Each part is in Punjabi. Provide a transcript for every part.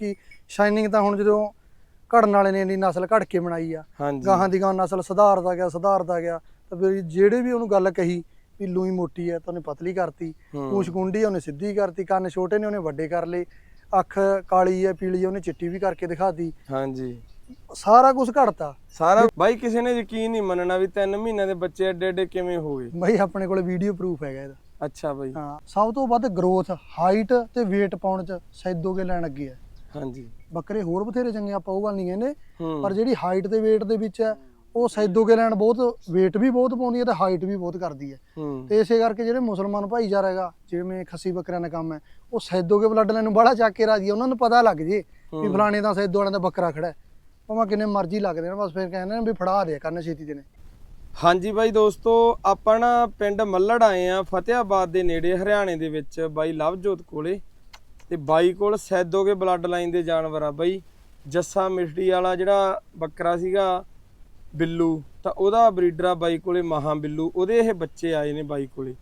ਬਾਕੀ ਸ਼ਾਈਨਿੰਗ ਤਾਂ ਹੁਣ ਜਦੋਂ ਘੜਨ ਵਾਲੇ ਨੇ ਇੰਨੀ ਨਸਲ ਘੜ ਕੇ ਬਣਾਈ ਆ ਗਾਹਾਂ ਦੀ ਗਾਹਾਂ ਨਸਲ ਸੁਧਾਰਦਾ ਗਿਆ ਸੁਧਾਰਦਾ ਗਿਆ ਤਾਂ ਫਿਰ ਜਿਹੜੇ ਵੀ ਉਹਨੂੰ ਗੱਲ ਕਹੀ ਵੀ ਲੂਈ ਮੋਟੀ ਹੈ ਤਾਂ ਉਹਨੇ ਪਤਲੀ ਕਰਤੀ। ਪੂਛ ਗੁੰਡੀ ਆ, ਉਹਨੇ ਸਿੱਧੀ ਕਰਤੀ ਕੰਨ ਛੋਟੇ ਨੇ ਉਹਨੇ ਵੱਡੇ ਕਰ ਲਏ ਅੱਖ ਕਾਲੀ ਹੈ ਪੀਲੀ ਉਹਨੇ ਚਿੱਟੀ ਵੀ ਕਰਕੇ ਦਿਖਾਤੀ। ਹਾਂਜੀ। ਸਾਰਾ ਕੁਝ ਘੜਤਾ। ਸਾਰਾ ਬਾਈ ਕਿਸੇ ਨੇ ਯਕੀਨ ਨਹੀਂ ਮੰਨਣਾ ਵੀ 3 ਮਹੀਨਿਆਂ ਦੇ ਬੱਚੇ ਐਡੇ ਐਡੇ ਕਿਵੇਂ ਹੋ ਗਏ। ਬਈ ਆਪਣੇ ਕੋਲੇ ਵੀਡੀਓ ਪ੍ਰੂਫ ਹੈਗਾ ਇਹਦਾ। ਅੱਛਾ ਬਾਈ। ਹਾਂ ਸਭ ਤੋਂ ਵੱਧ ਗਰੋਥ ਹਾਈਟ ਤੇ weight ਪਾਉਣ ਚ ਸੈਦੋਗੇ ਲੈਣ ਅੱਗੇ ਹੈ ਹਾਂਜੀ। ਬੱਕਰੇ ਹੋਰ ਬਥੇਰੇ ਚੰਗੇ ਆਪਾਂ ਉਹ ਗੱਲ ਨਹੀਂ ਕਹਿੰਦੇ। ਪਰ ਜਿਹੜੀ ਹਾਈਟ ਤੇ weight ਦੇ ਵਿੱਚ ਹੈ ਉਹ ਸੈਦੋਗੇ ਲੈਣ ਬਹੁਤ weight ਵੀ ਬਹੁਤ ਪਾਉਂਦੀ ਹੈ ਤੇ ਹਾਈਟ ਵੀ ਬਹੁਤ ਕਰਦੀ ਹੈ। ਤੇ ਇਸੇ ਕਰਕੇ ਜਿਹੜੇ ਮੁਸਲਮਾਨ ਭਾਈਚਾਰਾ ਹੈਗਾ ਜਿਵੇਂ ਖੱਸੀ ਬੱਕਰਿਆਂ ਦਾ ਕੰਮ ਹੈ ਉਹ ਸੈਦੋਗੇ ਬਲੱਡ ਲਾਈਨ ਨੂੰ ਬੜਾ ਚੱਕ ਕੇ ਰਾਜੀ ਉਹਨਾਂ ਨੂੰ ਪਤਾ ਲੱਗ ਜੇ ਵੀ। ਫਲਾਣੇ ਦਾ ਸੈਦੋ ਵਾਲਿਆਂ ਦਾ ਬੱਕਰਾ ਖੜਾ ਹੈ। ਭਾਵੇਂ ਕਿੰਨੇ ਮਰਜ਼ੀ ਲੱਗਦੇ ਨੇ ਬਸ ਫਿਰ ਕਹਿੰਦੇ ਨੇ ਵੀ ਫੜਾ ਦੇ ਕਰਨ ਛੇਤੀ ਦੇ ਨੇ ਹਾਂਜੀ ਬਾਈ ਦੋਸਤੋ ਆਪਾਂ ਨਾ ਪਿੰਡ ਮੱਲੜ ਆਏ ਆ ਫਤਿਆਬਾਦ ਦੇ ਨੇੜੇ ਹਰਿਆਣੇ ਦੇ ਵਿੱਚ ਬਾਈ ਲਵਜੋਤ ਕੋਲੇ। ਤੇ ਬਾਈ ਕੋਲ ਸੈਦੋਗੇ ਬਲੱਡ ਲਾਈਨ ਦੇ ਜਾਨਵਰ ਆ ਬਾਈ। ਜੱਸਾ ਮਿਸਟੀ ਵਾਲਾ ਜਿਹੜਾ ਬੱਕਰਾ ਸੀਗਾ ਬਿੱਲੂ ਤਾਂ ਉਹਦਾ ਬਰੀਡਰ ਆ ਬਾਈ ਕੋਲੇ ਮਹਾ ਬਿੱਲੂ। ਉਹਦੇ ਇਹ ਬੱਚੇ ਆਏ ਨੇ ਬਾਈ ਕੋਲੇ।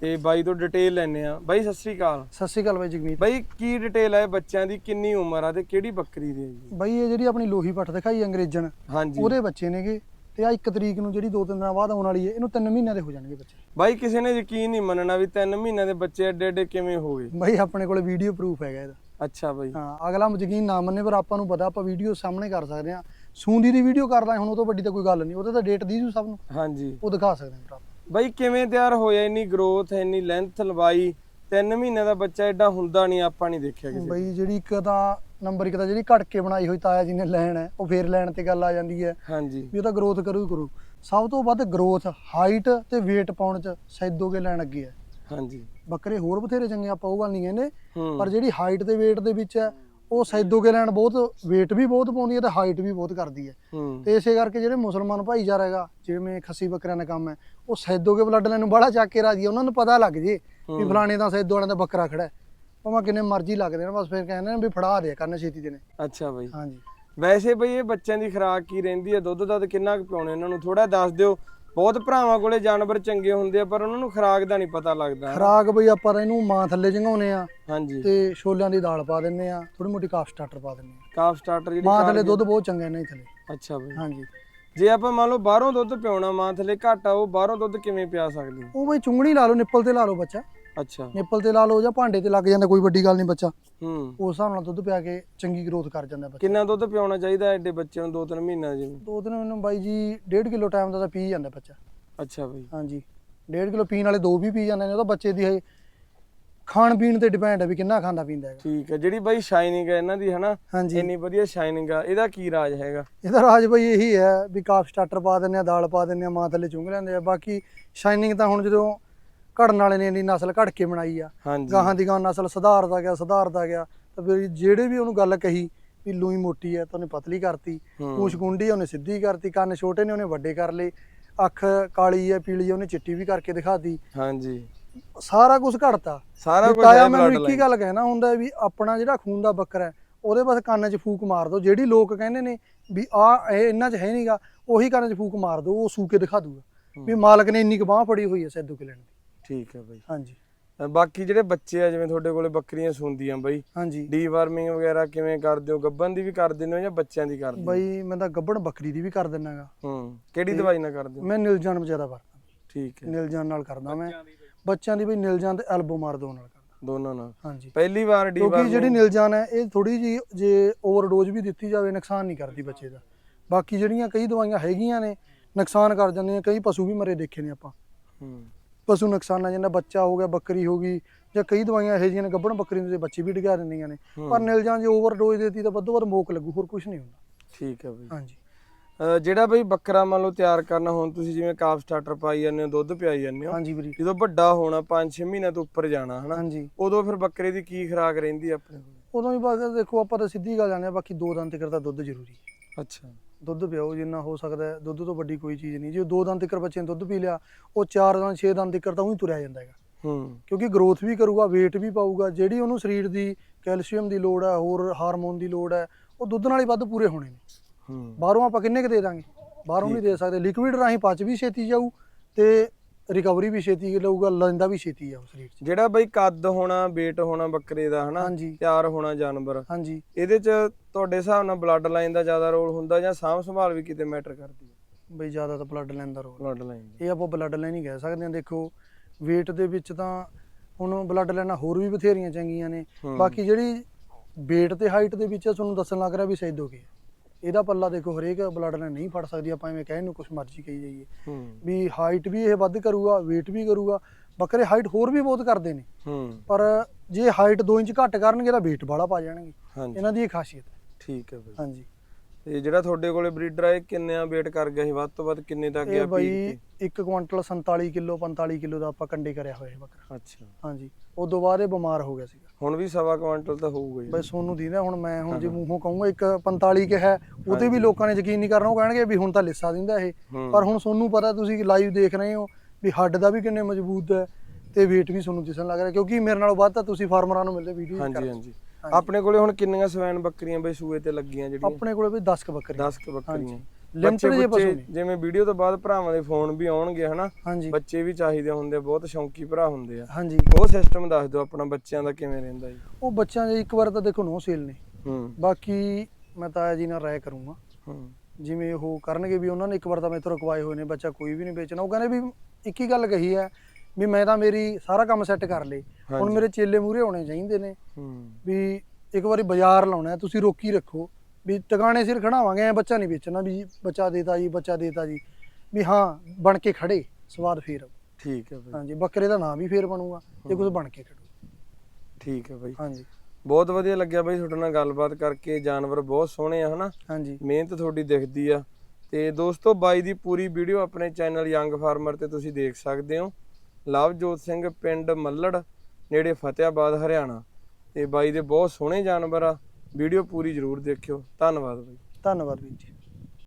ਤੇ ਬਾਈ ਤੋਂ ਡਿਟੇਲ ਲੈਣੇ ਆ ਬਾਈ ਸਤਿ ਸ੍ਰੀ ਅਕਾਲ। ਸਤਿ ਸ਼੍ਰੀ ਅਕਾਲ ਬਾਈ ਜਗਮੀਤ। ਬਾਈ ਕੀ ਡਿਟੇਲ ਹੈ ਬੱਚਿਆਂ ਦੀ? ਕਿੰਨੀ ਉਮਰ ਆ ਤੇ ਕਿਹੜੀ ਬੱਕਰੀ ਦੀ ਹੈ ਜੀ? ਬਾਈ ਇਹ ਜਿਹੜੀ ਆਪਣੀ ਲੋਹੀ ਪੱਠ ਦਿਖਾਈ ਅੰਗਰੇਜ਼ਨ ਹਾਂਜੀ। ਉਹਦੇ ਬੱਚੇ ਨੇਗੇ। ਤੇ ਆ ਇੱਕ ਤਰੀਕ ਨੂੰ ਜਿਹੜੀ ਦੋ ਤਿੰਨ ਦਿਨਾਂ ਬਾਅਦ ਆਉਣ ਵਾਲੀ ਹੈ ਇਹਨੂੰ ਤਿੰਨ ਮਹੀਨਿਆਂ ਦੇ ਹੋ ਜਾਣਗੇ ਬੱਚੇ। ਬਾਈ ਕਿਸੇ ਨੇ ਯਕੀਨ ਨਹੀਂ ਮੰਨਣਾ ਵੀ 3 ਮਹੀਨਿਆਂ ਦੇ ਬੱਚੇ ਐਡੇ ਐਡੇ ਕਿਵੇਂ ਹੋ ਗਏ। ਬਾਈ ਆਪਣੇ ਕੋਲੇ ਵੀਡੀਓ ਪ੍ਰੂਫ ਹੈਗਾ ਇਹਦਾ। ਅੱਛਾ ਬਾਈ। ਹਾਂ ਅਗਲਾ ਯਕੀਨ ਨਾ ਮੰਨੇ ਪਰ ਆਪਾਂ ਨੂੰ ਪਤਾ ਆਪਾਂ ਵੀਡੀਓ ਸਾਹਮਣੇ ਕਰ ਸਕਦੇ ਹਾਂ। ਸੂੰਦੀ ਦੀ ਵੀਡੀਓ ਕਰਦਾ ਹੁਣ ਉਹ ਤੋਂ ਵੱਡੀ ਤਾਂ ਕੋਈ ਗੱਲ ਨਹੀਂ। ਉਹਦੇ ਤਾਂ ਡੇਟ ਦੀ ਜੂ ਸਭ ਨੂੰ। ਹਾਂਜੀ। ਉਹ ਦਿਖਾ ਸਕਦੇ ਭਰਾ। ਬਾਈ ਕਿਵੇਂ ਤਿਆਰ ਹੋਇਆ ਇੰਨੀ ਗਰੋਥ ਇੰਨੀ ਲੈਂਥ ਲੰਬਾਈ 3 ਮਹੀਨੇ ਦਾ ਬੱਚਾ ਐਡਾ ਹੁੰਦਾ ਨਹੀਂ ਆਪਾਂ ਨਹੀਂ ਦੇਖਿਆ ਕਿਸੇ ਬਈ ਜਿਹੜੀ ਇੱਕ ਤਾਂ ਨੰਬਰ ਇੱਕ ਤਾਂ ਜਿਹੜੀ ਘੜ ਕੇ ਬਣਾਈ ਹੋਈ ਤਾਇਆ ਜੀ ਨੇ ਲੈਣ ਹੈ ਉਹ ਫੇਰ ਲੈਣ ਤੇ ਗੱਲ ਆ ਜਾਂਦੀ ਹੈ। ਹਾਂਜੀ। ਵੀ ਉਹ ਤਾਂ ਗਰੋਥ ਕਰੂ ਹੀ ਕਰੂ। ਸਭ ਤੋਂ ਵੱਧ ਗਰੋਥ ਹਾਈਟ ਤੇ weight ਪਾਉਣ ਚ ਸੈਦੋਗੇ ਲੈਣ ਅੱਗੇ ਹੈ। ਹਾਂਜੀ। ਬੱਕਰੇ ਹੋਰ ਬਥੇਰੇ ਚੰਗੇ ਆਪਾਂ ਉਹ ਗੱਲ ਨਹੀਂ ਕਹਿੰਦੇ ਪਰ ਜਿਹੜੀ ਹਾਈਟ ਤੇ weight ਦੇ ਵਿੱਚ ਹੈ ਉਹ ਸੈਦੋਗੇ ਲੈਣ ਬਹੁਤ weight ਵੀ ਬਹੁਤ ਪਾਉਂਦੀ ਹੈ ਤੇ ਹਾਈਟ ਵੀ ਬਹੁਤ ਕਰਦੀ ਹੈ। ਤੇ ਇਸੇ ਕਰਕੇ ਜਿਹੜੇ ਮੁਸਲਮਾਨ ਭਾਈਚਾਰਾ ਹੈਗਾ ਜਿਵੇਂ ਖੱਸੀ ਬੱਕਰਿਆਂ ਦਾ ਕੰਮ ਹੈ ਉਹ ਸੈਦੋਗੇ ਬਲੱਡ ਲਾਈਨ ਨੂੰ ਬੜਾ ਚੱਕ ਕੇ ਰਾਜੀ ਉਹਨਾਂ ਨੂੰ ਪਤਾ ਲੱਗ ਜੇ ਵੀ। ਫਲਾਣੇ ਦਾ ਸੈਦੋ ਵਾਲਿਆਂ ਦਾ ਬੱਕਰਾ ਖੜਾ ਹੈ। ਭਾਵੇਂ ਕਿੰਨੇ ਮਰਜ਼ੀ ਲੱਗਦੇ ਨੇ ਬਸ ਫਿਰ ਕਹਿੰਦੇ ਨੇ ਵੀ ਫੜਾ ਦੇ ਕਰਨ ਛੇਤੀ ਦੇ ਨੇ। ਅੱਛਾ ਬਾਈ। ਹਾਂਜੀ। ਵੈਸੇ ਬਈ ਇਹ ਬੱਚਿਆਂ ਦੀ ਖੁਰਾਕ ਕੀ ਰਹਿੰਦੀ ਹੈ? ਦੁੱਧ ਦੱਧ ਕਿੰਨਾ ਕੁ ਇਹਨਾਂ ਨੂੰ? ਥੋੜਾ ਦੱਸ ਦਿਓ। ਬਹੁਤ ਭਰਾਵਾਂ ਕੋਲੇ ਜਾਨਵਰ ਚੰਗੇ ਹੁੰਦੇ ਆ ਪਰ ਉਹਨਾਂ ਨੂੰ ਖੁਰਾਕ ਦਾ ਨਹੀਂ ਪਤਾ ਲੱਗਦਾ। ਖਰਾਕ ਬਈ ਆਪਾਂ ਇਹਨੂੰ ਮਾਂ ਥੱਲੇ ਜੰਗਾਉਨੇ ਆ। ਹਾਂਜੀ। ਤੇ ਛੋਲਿਆਂ ਦੀ ਦਾਲ ਪਾ ਦਿੰਨੇ ਆ ਥੋੜੀ ਮੋਟੀ ਕਾਫ ਸਟਾਰਟਰ ਪਾ ਦਿੰਨੇ ਆ। ਕਾਫ ਸਟਾਰਟਰ ਜਿਹੜੀ ਮਾਂ ਥੱਲੇ ਦੁੱਧ ਬਹੁਤ ਚੰਗਾ ਦੀ ਥੱਲੇ। ਅੱਛਾ ਬਈ। ਹਾਂਜੀ। ਜੇ ਆਪਾਂ ਮੰਨ ਲਓ ਬਾਹਰੋਂ ਦੁੱਧ ਪਿਆਉਣਾ ਮਾਂ ਥੱਲੇ ਘੱਟ ਉਹ ਬਾਹਰੋਂ ਦੁੱਧ ਕਿਵੇਂ ਪਿਆ ਸਕਦੇ? ਹੋ? ਉਹ ਬਈ ਚੁੰਗਣੀ ਲਾ ਲਓ ਨਿੱਪਲ ਤੇ ਲਾ ਲਓ ਬੱਚਾ। ਅੱਛਾ। ਨਿੱਪਲ ਤੇ ਲਾ ਲਓ ਜਾਂ ਭਾਂਡੇ ਤੇ ਲੱਗ ਜਾਂਦਾ ਕੋਈ ਵੱਡੀ ਗੱਲ ਨਹੀਂ ਬੱਚਾ। ਹੂੰ। ਉਸ ਹਿਸਾਬ ਨਾਲ ਦੁੱਧ ਪਿਆ ਕੇ ਚੰਗੀ ਗਰੋਥ ਕਰ ਜਾਂਦਾ ਬੱਚਾ। ਕਿੰਨਾ ਦੁੱਧ ਪਿਆਉਣਾ ਚਾਹੀਦਾ ਐਡੇ ਬੱਚਿਆਂ ਨੂੰ ਦੋ ਤਿੰਨ ਮਹੀਨਿਆਂ ਦਾ ਜਿਵੇਂ ਦੋ ਦਿਨ ਮੈਨੂੰ ਬਾਈ ਜੀ 1.5 ਕਿਲੋ ਟਾਈਮ ਦਾ ਤਾਂ ਪੀ ਜਾਂਦਾ ਬੱਚਾ। ਅੱਛਾ ਬਈ। ਹਾਂਜੀ। 1.5 ਕਿਲੋ ਪੀਣ ਵਾਲੇ ਦੋ ਵੀ ਪੀ ਜਾਂਦੇ ਨੇ ਉਹ ਤਾਂ ਬੱਚੇ ਦੀ ਹੈ ਖਾਣ ਪੀਣ ਤੇ ਡਿਪੈਂਡ ਹੈ ਵੀ ਕਿੰਨਾ ਖਾਂਦਾ ਪੀਂਦਾ ਹੈਗਾ। ਠੀਕ ਹੈ ਜਿਹੜੀ ਬਾਈ ਸ਼ਾਈਨਿੰਗ ਹੈ ਇਹਨਾਂ ਦੀ ਹਨਾ? ਹਾਂਜੀ। ਇੰਨੀ ਵਧੀਆ ਸ਼ਾਈਨਿੰਗ ਆ ਇਹਦਾ ਕੀ ਰਾਜ ਹੈਗਾ? ਇਹਦਾ ਰਾਜ ਬਈ ਇਹੀ ਹੈ ਵੀ ਕਾਫ ਸਟਾਰਟਰ ਪਾ ਦਿੰਦੇ ਆ ਦਾਲ ਪਾ ਦਿੰਦੇ ਆ ਮਾਂ ਥੱਲੇ ਚੁੰਗ ਲੈਂਦੇ ਆ ਬਾਕੀ ਸ਼ਾਈਨਿੰਗ ਤਾਂ ਹੁਣ ਜਦੋਂ ਘੜਨ ਵਾਲੇ ਨੇ ਇੰਨੀ ਨਸਲ ਘੜ ਕੇ ਬਣਾਈ ਆ। ਹਾਂਜੀ। ਗਾਹਾਂ ਦੀ ਗਾਹਾਂ ਨਸਲ ਸੁਧਾਰਦਾ ਗਿਆ ਸੁਧਾਰਦਾ ਗਿਆ। ਤਾਂ ਫਿਰ ਜਿਹੜੇ ਵੀ ਉਹਨੂੰ ਗੱਲ ਕਹੀ ਵੀ ਲੂਈ ਮੋਟੀ ਹੈ ਤਾਂ ਉਹਨੇ ਪਤਲੀ ਕਰਤੀ। ਪੂਛ ਗੁੰਡੀ ਆ, ਉਹਨੇ ਸਿੱਧੀ ਕਰਤੀ ਕੰਨ ਛੋਟੇ ਨੇ ਉਹਨੇ ਵੱਡੇ ਕਰ ਲਏ। ਅੱਖ ਕਾਲੀ ਹੈ ਪੀਲੀ ਉਹਨੇ ਚਿੱਟੀ ਵੀ ਕਰਕੇ ਦਿਖਾਤੀ। ਹਾਂਜੀ। ਸਾਰਾ ਕੁਝ ਘੜਤਾ। ਸਾਰਾ ਕੁਝ ਤਾਇਆ blood ਇੱਕ। ਗੱਲ ਕਹਿਣਾ ਹੁੰਦਾ ਵੀ ਆਪਣਾ ਜਿਹੜਾ ਖੂਨ ਦਾ ਬੱਕਰਾ ਹੈ ਉਹਦੇ ਬਸ ਕੰਨ 'ਚ ਫੂਕ ਮਾਰ ਦਿਓ ਜਿਹੜੀ ਲੋਕ ਕਹਿੰਦੇ ਨੇ ਵੀ ਆ ਇਹ ਇਹਨਾਂ 'ਚ ਹੈ ਨਹੀਂਗਾ ਉਹੀ ਕੰਨ 'ਚ ਫੂਕ ਮਾਰ ਦਿਓ ਉਹ ਸੂਕੇ ਦਿਖਾ ਦੂਗਾ। ਵੀ ਮਾਲਕ ਨੇ ਇੰਨੀ ਕੁ ਬਾਹ ਫੜੀ ਹੋਈ ਹੈ ਸੈਦੂ ਕਿਲਣ ਦੀ। ਠੀਕ ਹੈ ਬਾਈ। ਹਾਂਜੀ। ਬਾਕੀ ਜਿਹੜੇ ਬੱਚੇ ਆ ਜਿਵੇਂ ਤੁਹਾਡੇ ਕੋਲੇ ਬੱਕਰੀਆਂ ਸੁੰਦੀਆਂ ਬਾਈ ਹਾਂਜੀ। ਡੀਵਾਰਮਿੰਗ ਵਗੈਰਾ ਕਿਵੇਂ ਕਰਦੇ ਹੋ? ਗੱਬਨ ਦੀ ਵੀ ਕਰ ਦਿੰਦੇ ਹੋ ਜਾਂ ਬੱਚਿਆਂ ਦੀ ਕਰਦੇ ਹੋ? ਬਈ ਮੈਂ ਤਾਂ ਗੱਬੜ ਬੱਕਰੀ ਦੀ ਵੀ ਕਰ ਦਿੰਨਾਗਾ ਹੂੰ ਕਿਹੜੀ ਦਵਾਈ ਨਾਲ ਕਰਦੇ ਹੋ? ਮੈਂ ਨਿਲਜਾਨ ਜ਼ਿਆਦਾ ਵਰਤਦਾ। ਠੀਕ ਹੈ। ਨਿਲਜਾਨ ਨਾਲ ਕਰਦਾ ਮੈਂ। ਬੱਚਿਆਂ ਦੀ ਬਈ ਨਿਲਜਾਨ ਤੇ ਐਲਬੋ ਮਾਰ ਦੋ ਨਾਲ ਕਰਦਾ। ਦੋਨਾਂ ਨਾਲ? ਹਾਂਜੀ। ਪਹਿਲੀ ਵਾਰ ਕਿਉਂਕਿ ਜਿਹੜੀ ਡੀਵਾਰਮਿੰਗ ਨਿਲਜਾਨ ਹੈ ਇਹ ਥੋੜੀ ਜੀ ਜੇ ਓਵਰਡੋਜ਼ ਵੀ ਦਿੱਤੀ ਜਾਵੇ ਨੁਕਸਾਨ ਨਹੀਂ ਕਰਦੀ ਬੱਚੇ ਦਾ। ਬਾਕੀ ਜਿਹੜੀਆਂ ਕਈ ਦਵਾਈਆਂ ਹੈਗੀਆਂ ਨੇ ਨੁਕਸਾਨ ਕਰ ਜਾਂਦੀਆਂ ਕਈ ਪਸ਼ੂ ਵੀ ਮਰੇ ਦੇਖੇ ਨੇ ਆਪਾਂ। ਹੂੰ। ਪਸ਼ੂ ਨੁਕਸਾਨਾਂ ਜਿੰਨਾ ਬੱਚਾ ਹੋ ਗਿਆ ਬੱਕਰੀ ਹੋ ਗਈ ਜਾਂ ਕਈ ਦਵਾਈਆਂ ਇਹੋ ਜਿਹੀਆਂ ਨੇ ਗੱਭਣ ਬੱਕਰੀ ਦੇ ਬੱਚੇ ਵੀ ਡਿਗਾ ਦਿੰਦੀਆਂ ਨੇ ਪਰ ਨਿਲਜਾਨ ਜੇ ਓਵਰਡੋਜ਼ ਦੇਤੀ ਤਾਂ ਵੱਧੋ ਵੱਧ ਮੋਕ ਲੱਗੂ ਹੋਰ ਕੁਝ ਨਹੀਂ ਹੁੰਦਾ। ਠੀਕ ਹੈ ਬਾਈ। ਹਾਂਜੀ। ਜਿਹੜਾ ਬਈ ਬੱਕਰਾ ਮੰਨ ਲਓ ਤਿਆਰ ਕਰਨਾ ਹੁਣ ਤੁਸੀਂ ਜਿਵੇਂ ਕਾਫ ਸਟਾਰਟਰ ਪਾਈ ਜਾਂਦੇ ਹੋ ਦੁੱਧ ਪਿਆਈ ਜਾਂਦੇ ਹੋ ਹਾਂਜੀ ਵੀਰੇ। ਜਦੋਂ ਵੱਡਾ ਹੋਣਾ 5-6 ਮਹੀਨਿਆਂ ਤੋਂ ਉੱਪਰ ਜਾਣਾ ਹਨਾ ਹਾਂਜੀ। ਉਦੋਂ ਫਿਰ ਬੱਕਰੇ ਦੀ ਕੀ ਖੁਰਾਕ ਰਹਿੰਦੀ ਆ ਆਪਣੇ ਕੋਲ? ਉਦੋਂ ਵੀ ਬਾਅਦ ਦੇਖੋ ਆਪਾਂ ਤਾਂ ਸਿੱਧੀ ਗੱਲ ਜਾਂਦੇ ਆ ਬਾਕੀ ਦੋ ਦੰਦ ਤੱਕ ਦਾ ਦੁੱਧ ਜ਼ਰੂਰੀ ਹੈ। ਅੱਛਾ। ਦੁੱਧ ਪਿਓ ਜਿੰਨਾ ਹੋ ਸਕਦਾ ਹੈ ਦੁੱਧ ਤੋਂ ਵੱਡੀ ਕੋਈ ਚੀਜ਼ ਨਹੀਂ। ਜੇ ਦੋ ਦੰਦ ਤੱਕ ਬੱਚੇ ਨੇ ਦੁੱਧ ਪੀ ਲਿਆ ਉਹ ਚਾਰ ਦੰਦ ਛੇ ਦੰਦ ਤੱਕ ਤਾਂ ਉਹੀ ਤੁਰਿਆ ਜਾਂਦਾ ਹੈਗਾ। ਹੂੰ। ਕਿਉਂਕਿ ਗਰੋਥ ਵੀ ਕਰੂਗਾ weight ਵੀ ਪਾਊਗਾ ਜਿਹੜੀ ਉਹਨੂੰ ਸਰੀਰ ਦੀ ਕੈਲਸ਼ੀਅਮ ਦੀ ਲੋੜ ਹੈ ਹੋਰ ਹਾਰਮੋਨ ਦੀ ਲੋੜ ਹੈ ਉਹ ਦੁੱਧ ਨਾਲ ਹੀ ਵੱਧ ਪੂਰੇ ਹੋਣੇ ਨੇ। ਹੂੰ। ਬਾਹਰੋਂ ਆਪਾਂ ਕਿੰਨੇ ਕੁ ਦੇ ਦਾਂਗੇ? ਬਾਹਰੋਂ ਨਹੀਂ ਦੇ ਸਕਦੇ। ਲਿਕਵਿਡ ਰਾਹੀਂ ਪਚ ਵੀ ਛੇਤੀ ਜਾਊ ਤੇ ਰਿਕਵਰੀ ਵੀ ਛੇਤੀ ਲਊਗਾ ਲੈਂਦਾ ਵੀ ਛੇਤੀ ਆ ਉਹ ਸਰੀਰ 'ਚ। ਜਿਹੜਾ ਬਈ ਕੱਦ ਹੋਣਾ weight ਹੋਣਾ ਬੱਕਰੇ ਦਾ ਹਨਾ? ਹਾਂਜੀ। ਤਿਆਰ ਹੋਣਾ ਜਾਨਵਰ। ਹਾਂਜੀ। ਇਹਦੇ ਚ ਤੁਹਾਡੇ ਹਿਸਾਬ ਨਾਲ ਬਲੱਡ ਲਾਈਨ ਦਾ ਜ਼ਿਆਦਾ ਰੋਲ ਹੁੰਦਾ ਜਾਂ ਸਾਂਭ ਸੰਭਾਲ ਵੀ ਕਿਤੇ ਮੈਟਰ ਕਰਦੀ ਹੈ ਬਈ ਜ਼ਿਆਦਾ ਤਾਂ ਬਲੱਡ ਲੈਣ ਦਾ ਰੋਲ ਬਲੱਡ ਲਾਈਨ ਇਹ ਆਪਾਂ ਬਲੱਡ ਲਾਈਨ ਹੀ ਕਹਿ ਸਕਦੇ ਹਾਂ। ਦੇਖੋ weight ਦੇ ਵਿੱਚ ਤਾਂ ਹੁਣ ਬਲੱਡ ਲਾਈਨਾਂ ਹੋਰ ਵੀ ਬਥੇਰੀਆਂ ਚੰਗੀਆਂ ਨੇ। ਬਾਕੀ ਜਿਹੜੀ weight ਤੇ ਹਾਈਟ ਦੇ ਵਿੱਚ ਤੁਹਾਨੂੰ ਦੱਸਣ ਲੱਗ ਰਿਹਾ ਵੀ ਸੈਦੋ ਕੀ ਹੈ ਇਹਦਾ ਪੱਲਾ ਦੇਖੋ ਹਰੇਕ ਬਲੱਡ ਲਾਈਨ ਨਹੀਂ ਫੜ ਸਕਦੀ ਆਪਾਂ ਐਵੇਂ ਕਹਿਣ ਨੂੰ ਕੁਝ ਮਰਜ਼ੀ ਕਹੀ ਜਾਈਏ। ਵੀ ਹਾਈਟ ਵੀ ਇਹ ਵੱਧ ਕਰੂਗਾ weight ਵੀ ਕਰੂਗਾ ਬੱਕਰੇ ਹਾਈਟ ਹੋਰ ਵੀ ਬਹੁਤ ਕਰਦੇ ਨੇ। ਪਰ ਜੇ ਹਾਈਟ 2 ਇੰਚ ਘੱਟ ਕਰਨਗੇ ਤਾਂ weight ਬਾਹਲਾ ਪਾ ਜਾਣਗੇ। ਇਹਨਾਂ ਦੀ ਇਹ ਖਾਸੀਅਤ ਹੈ। ਠੀਕ ਹੈ ਬਈ ਹਾਂਜੀ। ਤੇ ਜਿਹੜਾ ਤੁਹਾਡੇ ਕੋਲੇ ਬਰੀਡਰ ਹੈ ਇਹ ਕਿੰਨਿਆਂ weight ਕਰ ਗਿਆ ਸੀ? ਵੱਧ ਤੋਂ ਵੱਧ ਕਿੰਨੇ ਤੱਕ ਗਿਆ ਇਹ ਬਈ ਪੀਕ 1 ਕੁਇੰਟਲ 47 ਕਿਲੋ 45 ਕਿਲੋ ਦਾ ਆਪਾਂ ਕੰਡੇ ਕਰਿਆ ਹੋਇਆ ਬੱਕਰਾ। ਤੇ ਅੱਛਾ। ਹਾਂਜੀ। ਬਾਅਦ ਇਹ ਬਿਮਾਰ ਹੋ ਗਿਆ ਸੀਗਾ। ਹੁਣ ਵੀ ਸਵਾ ਕੁਆਂਟਲ ਤਾਂ ਹੋਊਗਾ ਹੀ ਬਈ ਸੋਨੂੰ ਦੀ ਨਾ ਹੁਣ ਮੈਂ ਹੁਣ ਜੇ ਮੂੰਹੋਂ ਕਹੂੰਗਾ ਇੱਕ 45 ਕਿ ਹੈ ਉਹਤੇ ਵੀ ਲੋਕਾਂ ਨੇ ਯਕੀਨ ਨਹੀਂ ਕਰਨਾ ਉਹ ਕਹਿਣਗੇ ਵੀ ਹੁਣ ਤਾਂ ਲਿੱਸਾ ਦਿੰਦਾ ਇਹ। ਪਰ ਹੁਣ ਸੋਨੂੰ ਪਤਾ ਤੁਸੀਂ ਲਾਈਵ ਦੇਖ ਰਹੇ ਹੋ ਵੀ ਹੱਡ ਦਾ ਵੀ ਕਿੰਨੇ ਮਜ਼ਬੂਤ ਹੈ ਤੇ weight ਵੀ ਤੁਹਾਨੂੰ ਦਿਸਣ ਲੱਗ ਰਿਹਾ ਕਿਉਂਕਿ ਮੇਰੇ ਨਾਲੋਂ ਵੱਧ ਤਾਂ ਤੁਸੀਂ ਫਾਰਮਰਾਂ ਨੂੰ ਮਿਲਦੇ ਵੀਡੀਓ ਹਾਂਜੀ ਹਾਂਜੀ। ਆਪਣੇ ਕੋਲੇ ਹੁਣ ਕਿੰਨੀਆਂ ਸਵੈਨ ਬੱਕਰੀਆਂ ਬਈ ਸੂਏ ਤੇ ਲੱਗੀਆਂ ਜਿਹੜੀਆਂ? ਆਪਣੇ ਕੋਲੇ ਵੀ 10 ਕ ਬੱਕਰੀ 10 ਕ ਬੱਕਰੀਆਂ। ਲਿਮਟਡ ਜੇ ਪਸ਼ੂ ਨੇ। ਜਿਵੇਂ ਵੀਡੀਓ ਤੋਂ ਬਾਅਦ ਭਰਾਵਾਂ ਦੇ ਫੋਨ ਵੀ ਆਉਣਗੇ ਹਨਾ? ਬੱਚੇ ਵੀ ਚਾਹੀਦੇ ਹੁੰਦੇ ਬਹੁਤ ਸ਼ੌਂਕੀ ਭਰਾ ਹੁੰਦੇ ਆ। ਹਾਂਜੀ। ਉਹ ਸਿਸਟਮ ਦੱਸ ਦਿਓ ਆਪਣਾ ਬੱਚਿਆਂ ਦਾ ਕਿਵੇਂ ਰਹਿੰਦਾ ਜੀ। ਉਹ ਬੱਚਿਆਂ ਦੇ ਇੱਕ ਵਾਰ ਤਾਂ ਦੇਖੋ ਨੋ ਸੇਲ ਨੇ। ਹੂੰ। ਬਾਕੀ ਮੈਂ ਤਾਇਆ ਜੀ ਨਾਲ ਰਾਏ ਕਰੂੰਗਾ। ਹੂੰ। ਜਿਵੇਂ ਉਹ ਕਰਨਗੇ ਵੀ ਉਹਨਾਂ ਨੇ ਇੱਕ ਵਾਰ ਤਾਂ ਮੈਥੋਂ ਰਕਵਾਏ ਹੋਏ ਨੇ ਬੱਚਾ ਕੋਈ ਵੀ ਨਹੀਂ ਵੇਚਣਾ। ਉਹ ਕਹਿੰਦੇ ਵੀ ਇੱਕ ਹੀ ਗੱਲ ਕਹੀ ਹੈ ਵੀ ਮੈਂ ਤਾਂ ਮੇਰੀ ਸਾਰਾ ਕੰਮ ਸੈੱਟ ਕਰ ਲੇ ਹੁਣ। ਮੇਰੇ ਚੇਲੇ ਮੂਰੇ ਹੋਣੇ ਚਾਹੀਦੇ ਨੇ। ਵੀ ਇੱਕ ਵਾਰੀ ਬਾਜ਼ਾਰ ਲਾਉਣਾ ਤੁਸੀਂ ਰੋਕੀ ਰੱਖੋ। ਵੀ ਟਿਕਾਣੇ ਸਿਰ ਖੜਾਵਾਂਗੇ ਐ ਬੱਚਾ ਨਹੀਂ ਵੇਚਣਾ ਵੀ ਬੱਚਾ ਦੇਤਾ ਜੀ ਬੱਚਾ ਦੇਤਾ ਜੀ। ਵੀ ਹਾਂ ਬਣ ਕੇ ਖੜੇ ਸਵਾਦ ਫੇਰ। ਠੀਕ ਹੈ ਬਈ। ਹਾਂਜੀ ਬੱਕਰੇ ਦਾ ਨਾਮ ਵੀ ਫੇਰ ਬਣੂਗਾ ਜੇ ਕੁਝ ਬਣ ਕੇ ਖੜੂ। ਠੀਕ ਹੈ ਬਈ। ਹਾਂਜੀ। ਬਹੁਤ ਵਧੀਆ ਲੱਗਿਆ ਬਈ ਤੁਹਾਡੇ ਨਾਲ ਗੱਲਬਾਤ ਕਰਕੇ ਜਾਨਵਰ ਬਹੁਤ ਸੋਹਣੇ ਆ ਹਨਾ? ਹਾਂਜੀ। ਮਿਹਨਤ ਤੁਹਾਡੀ ਦਿਖਦੀ ਆ। ਤੇ ਦੋਸਤੋ ਬਾਈ ਦੀ ਪੂਰੀ ਵੀਡੀਓ ਆਪਣੇ ਚੈਨਲ ਯੰਗ ਫਾਰਮਰ ਤੇ ਤੁਸੀਂ ਦੇਖ ਸਕਦੇ ਹੋ। ਲਵਜੋਤ ਸਿੰਘ ਪਿੰਡ ਮੱਲੜ, ਨੇੜੇ ਫਤਿਆਬਾਦ, ਹਰਿਆਣਾ। ਤੇ ਬਾਈ ਦੇ ਬਹੁਤ ਸੋਹਣੇ ਜਾਨਵਰ ਆ। ਵੀਡੀਓ ਪੂਰੀ ਜ਼ਰੂਰ ਦੇਖਿਓ। ਧੰਨਵਾਦ ਬਾਈ। ਧੰਨਵਾਦ ਵੀਰ ਜੀ।